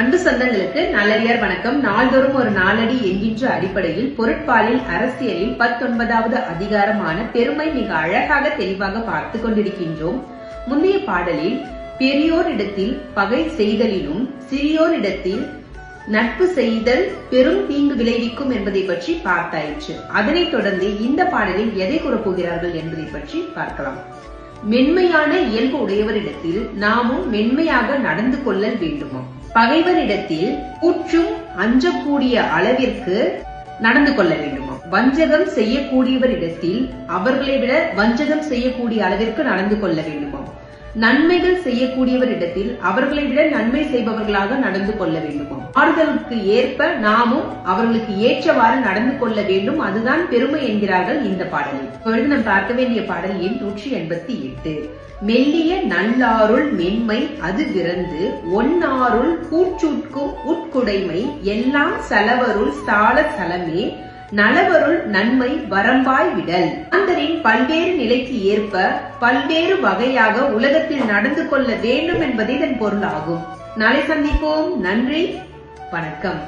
அன்பு சொந்தங்களுக்கு நல்லடியார் வணக்கம். நாள்தோறும் ஒரு நாளடி என்கின்ற அடிப்படையில் பொருட்பாலில் அரசியலில் பத்தொன்பதாவது அதிகாரமான பெருமை மிக அழகாக தெளிவாக பார்த்து கொண்டிருக்கின்றோம். முந்தைய பாடலில் பெரியோரிடத்தில் பகை செய்தலிலும் சிறியோரிடத்தில் நட்பு செய்தல் பெரும் தீங்கு விளைவிக்கும் என்பதை பற்றி பார்த்தாயிற்று. அதனைத் தொடர்ந்து இந்த பாடலில் எதை கூறப்போகிறார்கள் என்பதை பற்றி பார்க்கலாம். மென்மையான இயல்பு உடையவரிடத்தில் நாமும் மென்மையாக நடந்து கொள்ளல் வேண்டுமா? பகைவரிடத்தில் கூற்றும் அஞ்சக்கூடிய அளவிற்கு நடந்து கொள்ள வேண்டுமா? வஞ்சகம் செய்யக்கூடியவரிடத்தில் அவர்களை விட வஞ்சகம் செய்யக்கூடிய அளவிற்கு நடந்து கொள்ள வேண்டுமா? நன்மைகள் செய்யக்கூடியவரிடத்தில் அவர்களை விட நன்மை செய்பவர்களாக நடந்து கொள்ள வேண்டுமாம். ஆறுதலுக்கு ஏற்ப நாமும் அவர்களுக்கு ஏற்றவாறு நடந்து கொள்ள வேண்டும். அதுதான் பெருமை என்கிறார்கள் இந்த பாடலில். இப்பொழுது நாம் பார்க்க வேண்டிய பாடல் எண் நூற்றி எண்பத்தி எட்டு. மெல்லிய நல்லாருள் மென்மை அது விறந்து ஒன்னாருள் கூற்றுட்கும் உட்குடைமை எல்லாம் செலவருள் சால சலமே நலவருள் நன்மை வரம்பாய் விடல். மாந்தரின் பல்வேறு நிலைக்கு ஏற்ப பல்வேறு வகையாக உலகத்தில் நடந்து கொள்ள வேண்டும் என்பது இதன் பொருளாகும். நாளை சந்திப்போம். நன்றி. வணக்கம்.